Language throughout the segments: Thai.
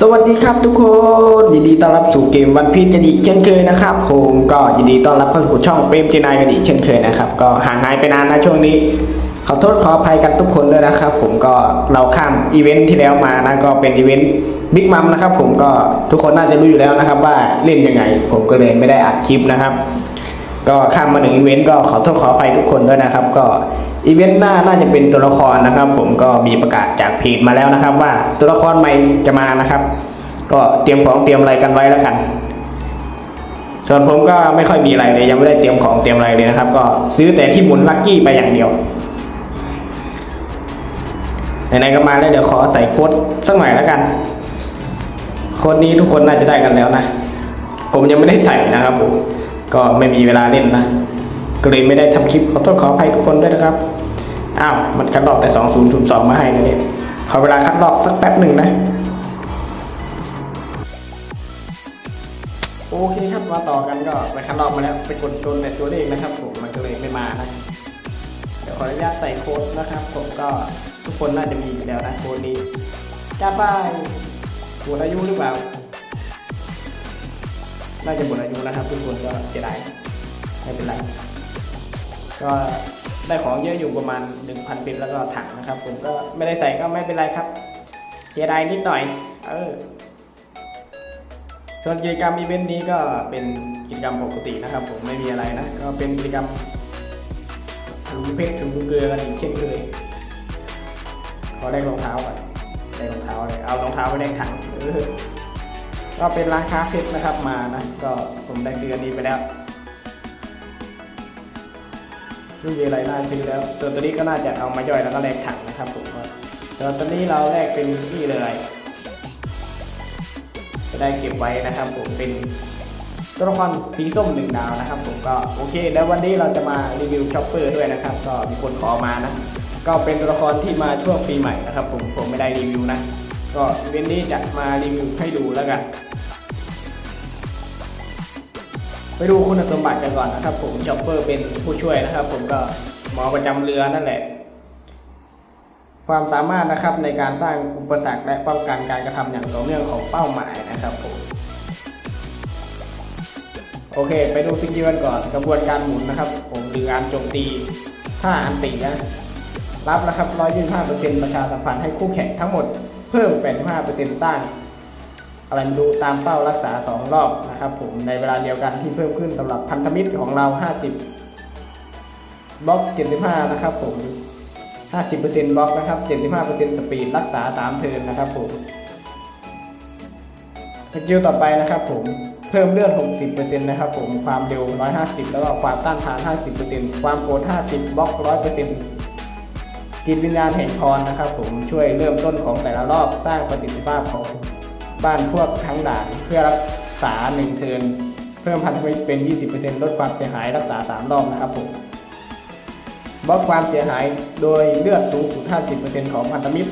สวัสดีครับทุกคนยินดีต้อนรับสู่เกมวันพีชจะดีเช่นเคยนะครับผมก็ยินดีต้อนรับเข้าสู่ช่องเปรมเจนายกันอีกเช่นเคยนะครับก็ห่างหายไปนานนะช่วงนี้ขอโทษขออภัยกันทุกคนด้วยนะครับ ผมก็เราข้ามอีเวนท์ที่แล้วมานะก็เป็นอีเวนต์บิ๊กมัมนะครับผมก็ทุกคนน่าจะรู้อยู่แล้วนะครับว่าเล่นยังไง ผมก็เลยไม่ได้อัดคลิปนะครับ ก็ข้ามมาหนึ่งอีเวนต์ก็ขอโทษขออภัยทุกคนด้วยนะครับ ก็อีเวนต์หน้าน่าจะเป็นตัวละครนะครับ ผมก็มีประกาศจากเพจมาแล้วนะครับ ว่าตัวละครใหม่จะมานะครับ ก็เตรียมของเตรียมอะไรกันไว้แล้วกันส่วนผมก็ไม่ค่อยมีอะไรเลยยังไม่ได้เตรียมของเตรียมอะไรเลยนะครับ ก็ซื้อแต่ที่หมุนลัคกี้ไปอย่างเดียวไหนๆก็มาแล้วเดี๋ยวขอใส่โค้ดสักหน่อยแล้วกันโค้ดนี้ทุกคนน่าจะได้กันแล้วนะ ผมยังไม่ได้ใส่นะครับผม ก็ไม่มีเวลาเล่นนะ ก็เลยไม่ได้ทำคลิปขอโทษขออภัยทุกคนด้วยนะครับ อ้าว มันคัดลอกแต่2002มาให้นะเนี่ย ขอเวลาคัดลอกสักแป๊บหนึ่งนะ โอเคครับมาต่อกันก็ไปคัดลอกมาแล้วไปกดโดนแต่ตัวเลขนะครับผมมันก็เลยไม่มานะเดี๋ยวขออนุญาตใส่โค้ดนะครับ ผมก็ทุกคนน่าจะมีอยู่แล้วนะโค้ดนี้จ้าป้ายหมดอายุหรือเปล่า น่าจะหมดอายุนะครับทุกคนก็เสียดายไม่เป็นไร ก็ได้ของเยอะอยู่ประมาณ 1,000ป็นแล้วก็ถังนะครับ ผมก็ไม่ได้ใส่ก็ไม่เป็นไรครับเสียดายนิดหน่อย เออส่วนกิจกรรมอีเวนต์นี้ก็เป็นกิจกรรมปกตินะครับ ผมไม่มีอะไรนะ ก็เป็นกิจกรรมถุงเพชรถุงเกลือกันอีกเช่นเคยขอแลกรองเท้าก่อนแลกรองเท้าเลยเอารองเท้าไปแลกถังเออ ก็เป็นร้านค้าเพชรนะครับมานะ ก็ผมได้ซื้ออันนี้ไปแล้วไม่มีอะไรน่าซื้อแล้วส่วนตัวนี้ก็น่าจะเอามาย่อยแล้วก็แลกถังนะครับผมส่วนตัวนี้เราแลกเป็นนี่เลย จะได้เก็บไว้นะครับผมเป็นตัวละครสีส้มหนึ่งดาวนะครับ ผมก็โอเค แล้ววันนี้เราจะมารีวิวช็อปเปอร์ด้วยนะครับ ก็มีคนขอมานะ ก็เป็นตัวละครที่มาช่วงปีใหม่นะครับ ผมผมไม่ได้รีวิวนะ ก็เวนนี้จะมารีวิวให้ดูแล้วกัน ไปดูคุณสมบัติกันก่อนนะครับ ผมช็อปเปอร์เป็นผู้ช่วยนะครับ ผมก็หมอประจำเรือนั่นแหละ ความสามารถนะครับในการสร้างอุปสรรคและป้องกันการกระทำอย่างต่อเนื่องของเป้าหมายนะครับผมโอเค ไปดูสกิลกันก่อนกระบวนการหมุนนะครับ ผมหรือการโจมตีถ้าอันตีนะรับนะครับ125%ประชาสัมพันธ์ให้คู่แข่งทั้งหมดเพิ่ม85%สร้าง อะไรไม่รู้ตามเป้ารักษา 2 รอบนะครับผมในเวลาเดียวกันที่เพิ่มขึ้นสำหรับพันธมิตรของเรา 50 บล็อก 75 นะครับผม 50%บล็อกนะครับ 75%สปีดรักษา 3 เทิร์นนะครับผมสกิลต่อไปนะครับผมเพิ่มเลือด 60%นะครับผมความเร็ว 150 แล้วก็ความต้านทาน 50%ความโกรธ50 บล็อก 100%จิตวิญญาณแห่งพรนะครับผมช่วยเริ่มต้นของแต่ละรอบสร้างประสิทธิภาพของ บ้านพวกทั้งด่านเพื่อรักษา1เทินเพิ่มพันธมิตรเป็น 20%ลดความเสียหายรักษา 3 รอบนะครับผมบล็อกความเสียหายโดยเลือดสูงสุด 50%ของพันธมิตร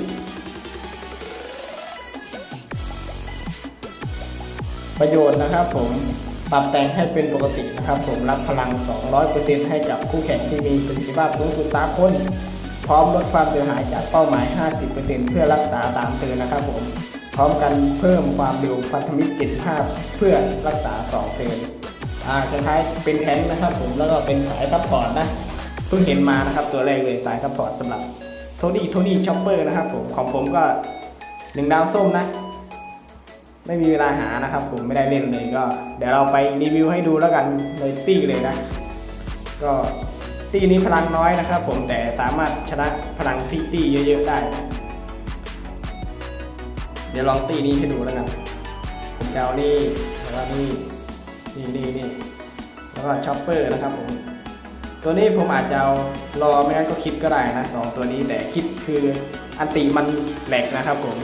ประโยชน์นะครับผมปรับแต่งให้เป็นปกตินะครับ ผมรับพลัง 200%ให้กับคู่แข่งที่มีประสิทธิภาพสูงสุด3คน พร้อมลดความเสียหายจากเป้าหมาย 50%เพื่อรักษา3เทิร์นนะครับผม พร้อมกันเพิ่มความเร็วพันธมิตร75เพื่อรักษา2เทิร์นอ่าคล้ายๆเป็นแท้งนะครับผมแล้วก็เป็นสายซัพพอร์ตนะเพิ่งเห็นมานะครับตัวแรกเลยสายซัพพอร์ตสำหรับโทนี่โทนี่ช็อปเปอร์นะครับผมของผมก็หนึ่งดาวส้มนะไม่มีเวลาหานะครับผมไม่ได้เล่นเลยก็ เดี๋ยวเราไปรีวิวให้ดูแล้วกันเลยตี้เลยนะ ก็ตี้นี้พลังน้อยนะครับผมแต่สามารถชนะพลังที่ตี้เยอะๆได้นะ เดี๋ยวลองตีนี้ให้ดูแล้วกันผมจะเอานี่แล้วก็นี่นี่นี่นี่แล้วก็ช็อปเปอร์นะครับผมตัวนี้ผมอาจจะเอารอไม่งั้นก็คิดก็ได้นะสองตัวนี้แต่คิดคืออันติมันแหลกนะครับผม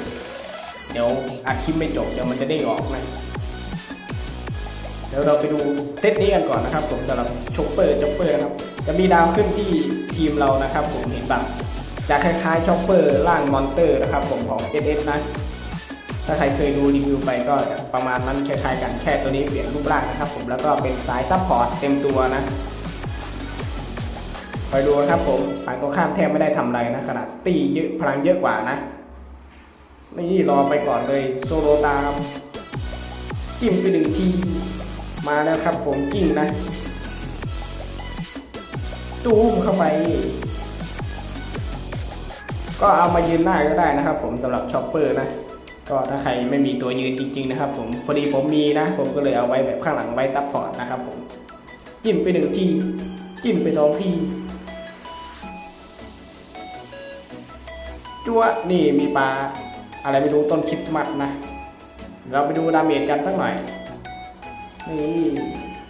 เดี๋ยวอัดคลิปไม่จบเดี๋ยวมันจะเด้งออกนะเดี๋ยวเราไปดูเซตนี้กันก่อนนะครับ ผมสำหรับช็อปเปอร์ช็อปเปอร์นะครับจะมีดาวขึ้นที่ทีมเรานะครับ ผมเห็นแบบจะคล้ายๆช็อปเปอร์ร่างมอนเตอร์นะครับ ผมของ s s นะ ถ้าใครเคยดูรีวิวไปก็ประมาณนั้นคล้ายๆกันแค่ตัวนี้เปลี่ยนรูปร่างนะครับผมแล้วก็เป็นสายซัพพอร์ตเต็มตัวนะคอยดูครับผมฝ่ายตรงข้ามแทบไม่ได้ทำอะไรนะขนาดตีเยอะพลังเยอะกว่านะนี่รอไปก่อนเลยโซโลตามจิ้มไปหนึ่งทีมาแล้วครับผมกิ้งนะตูมเข้าไปก็เอามายืนหน้าก็ได้นะครับผมสำหรับช็อปเปอร์นะ ก็ถ้าใครไม่มีตัวยืนจริง ๆ นะครับ ผมพอดีผมมีนะ ผมก็เลยเอาไว้แบบข้างหลังไว้ซับพอร์ตนะครับผมจิ้มไปหนึ่งทีจิ้มไปสองทีจัวนี่มีปลาอะไรไม่รู้ต้นคริสต์มาสนะ เราไปดูดาเมจกันสักหน่อยนี่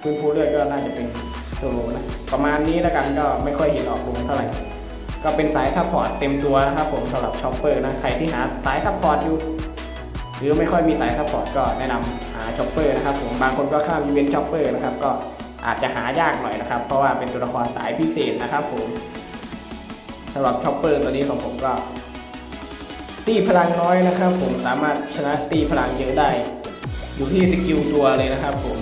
ฟื้นฟูเลือดก็น่าจะเป็นโซโลนะ ประมาณนี้แล้วกันก็ไม่ค่อยเห็นออกลงเท่าไหร่ ก็เป็นสายซัพพอร์ตเต็มตัวนะครับผมสำหรับช็อปเปอร์นะ ใครที่หาสายซัพพอร์ตอยู่ หรือไม่ค่อยมีสายซัพพอร์ตก็แนะนำหาช็อปเปอร์นะครับผมบางคนก็ข้ามอีเวนต์ช็อปเปอร์นะครับก็อาจจะหายากหน่อยนะครับ เพราะว่าเป็นตัวละครสายพิเศษนะครับผมสำหรับช็อปเปอร์ตัวนี้ของผมก็ตีพลังน้อยนะครับ ผมสามารถชนะตีพลังเยอะได้ อยู่ที่สกิลตัวเลยนะครับ ผม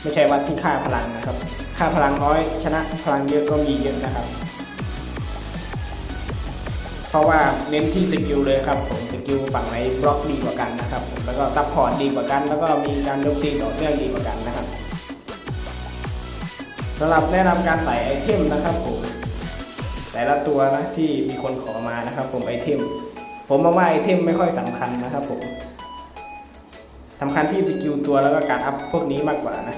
ไม่ใช่วัดที่ค่าพลังนะครับ ค่าพลังน้อยชนะพลังเยอะก็มีเยอะนะครับ เพราะว่าเน้นที่สกิลเลยครับผมสกิลฝั่งไหนบล็อกดีกว่ากันนะครับผมแล้วก็ซัพพอร์ตดีกว่ากัน แล้วก็มีการยกตีต่อเนื่องดีกว่ากันนะครับสำหรับแนะนำการใส่ไอเทมนะครับผมแต่ละตัวนะที่มีคนขอมานะครับ ผมไอเทม ผมมองว่าไอเทมไม่ค่อยสำคัญนะครับผมสำคัญที่สกิลตัวแล้วก็การอัพพวกนี้มากกว่านะ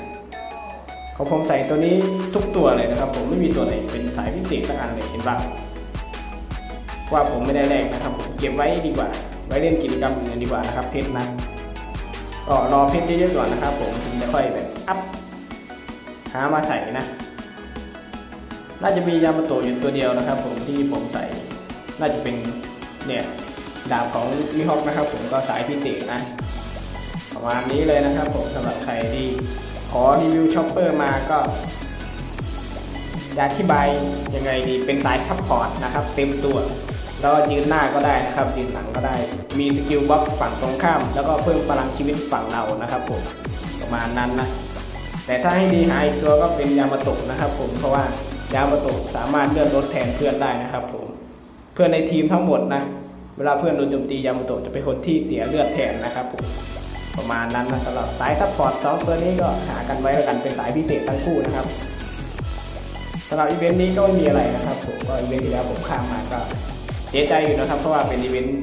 ของผมใส่ตัวนี้ทุกตัวเลยนะครับ ผมไม่มีตัวไหนเป็นสายพิเศษสักอันเลยเห็นป่ะ ว่าผมไม่ได้แลกนะครับผมเก็บไว้ดีกว่า ไว้เล่นกิจกรรมอื่นดีกว่านะครับเพชรนะก็รอเพชรเยอะๆก่อนนะครับ ผมถึงจะค่อยแบบอัพหามาใส่นะน่าจะมียามาโตอยู่ตัวเดียวนะครับ ผมที่ผมใส่ น่าจะเป็นเนี่ยดาบของมิฮอกนะครับ ผมก็สายพิเศษนะประมาณนี้เลยนะครับ ผมสำหรับใครที่ขอรีวิวช็อปเปอร์มาก็จะอธิบายยังไงดีเป็นสายซัพพอร์ตนะครับ เต็มตัว แล้วก็ยืนหน้าก็ได้นะครับ ยืนหลังก็ได้ มีสกิลบล็อกฝั่งตรงข้าม แล้วก็เพิ่มพลังชีวิตฝั่งเรานะครับผมประมาณนั้นนะแต่ถ้าให้ดีหาอีกตัวก็เป็นยามาโตะนะครับ ผมเพราะว่ายามาโตะสามารถเลื่อนรถแทนเพื่อนได้นะครับ ผม เพื่อนในทีมทั้งหมดนะเวลาเพื่อนโดนโจมตียามาโตะจะเป็นคนที่เสียเลือดแทนนะครับผมประมาณนั้นนะสำหรับสายซัพพอร์ตสองตัวนี้ก็หากันไว้แล้วกันเป็นสายพิเศษทั้งคู่นะครับสำหรับอีเวนต์นี้ก็ไม่มีอะไรนะครับผมก็อีเวนต์ที่แล้วผมข้ามมาก็ สียใจอยู่นะครับ เพราะว่าเป็นอีเวนต์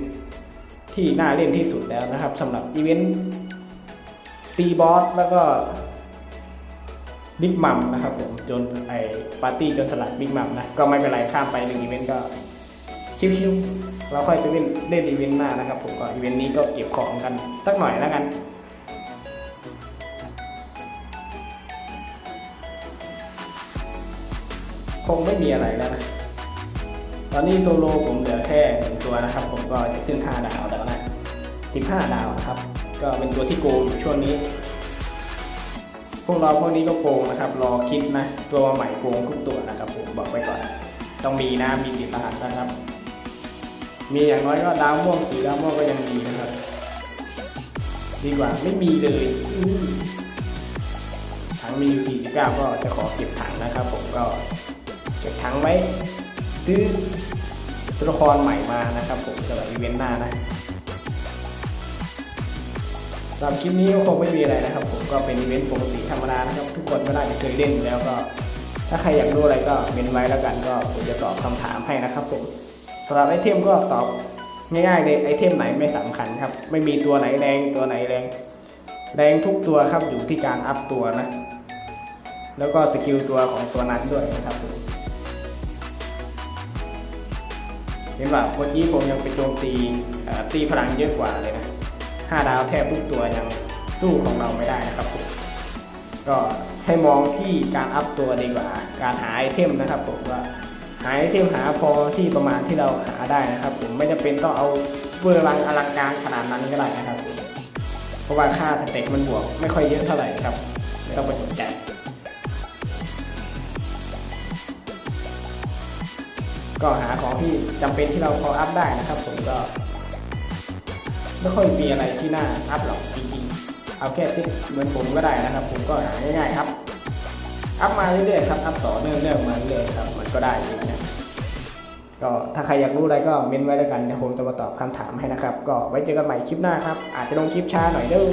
ที่น่าเล่นที่สุดแล้วนะครับสำหรับอีเวนต์ตีบอสแล้วก็บิ๊กมัมนะครับผมจนไอปาร์ตี้จนสลัดบิ๊กมัมนะก็ไม่เป็นไรข้ามไปหนึ่งอีเวนต์ก็ชิวๆเราค่อยไปเล่นเล่นอีเวนต์หน้านะครับผมก็อีเวนต์นี้ก็เก็บของกันสักหน่อยแล้วกันคงไม่มีอะไรแล้วนะ ตอนนี้โซโลผมเหลือแค่หนึ่งตัวนะครับ ผมก็จะขึ้น 5 ดาวแล้วนะ 15 ดาวนะครับ ก็เป็นตัวที่โกงอยู่ช่วงนี้ พวกเราพวกนี้ก็โกงนะครับ รอคิดนะ ตัวใหม่โกงทุกตัวนะครับ ผมบอกไว้ก่อน ต้องมีนะมีติดรหัสนะครับ มีอย่างน้อยก็ดาวม่วงสีดาวม่วงก็ยังดีนะครับ ดีกว่าไม่มีเลยถังมีอยู่49 ก็จะขอเก็บถังนะครับ ผมก็เก็บถังไว้ ซื้อตัวละครใหม่มานะครับผมสำหรับอีเวนต์หน้านะสำหรับคลิปนี้ก็คงไม่มีอะไรนะครับ ผมก็เป็นอีเวนต์ปกติธรรมดานะครับ ทุกคนก็น่าจะเคยเล่นแล้วก็ ถ้าใครอยากรู้อะไรก็เมนไว้แล้วกันก็ผมจะตอบคำถามให้นะครับผมสำหรับไอเทมก็ตอบง่ายๆเลยไอเทมไหนไม่สำคัญครับ ไม่มีตัวไหนแรงตัวไหนแรงแรงทุกตัวครับอยู่ที่การอัพตัวนะ แล้วก็สกิลตัวของตัวนั้นด้วยนะครับผม ห็นว่าเมื่อกี้ผมยังไปโจมตีตีพลังเยอะกว่าเลยนะห้าดาวแทบทุกตัวยังสู้ของเราไม่ได้นะครับผมก็ให้มองที่การอัพตัวดีกว่า การหาไอเทมนะครับผมว่าหาไอเทมหาพอที่ประมาณที่เราหาได้นะครับ ผมไม่จำเป็นต้องเอาเวอร์ลังอลังการขนาดนั้นก็ได้นะครับ เพราะว่าค่าสเต็กมันบวกไม่ค่อยเยอะเท่าไหร่ครับไม่ต้องไปสนใจ ก็หาของที่จำเป็นที่เราพออัพได้นะครับ ผมก็ไม่ค่อยมีอะไรที่น่าอัพหรอกจริงๆเอาแค่ซิกเหมือนผมก็ได้นะครับ ผมก็หาง่ายๆครับอัพมาเรื่อยๆครับอัพต่อเนื่องๆมาเรื่อยๆครับมันก็ได้อยู่นะก็ถ้าใครอยากรู้อะไรก็เม้นไว้แล้วกันเดี๋ยวผมจะมาตอบคำถามให้นะครับ ก็ไว้เจอกันใหม่คลิปหน้าครับ อาจจะลงคลิปช้าหน่อยเด้อ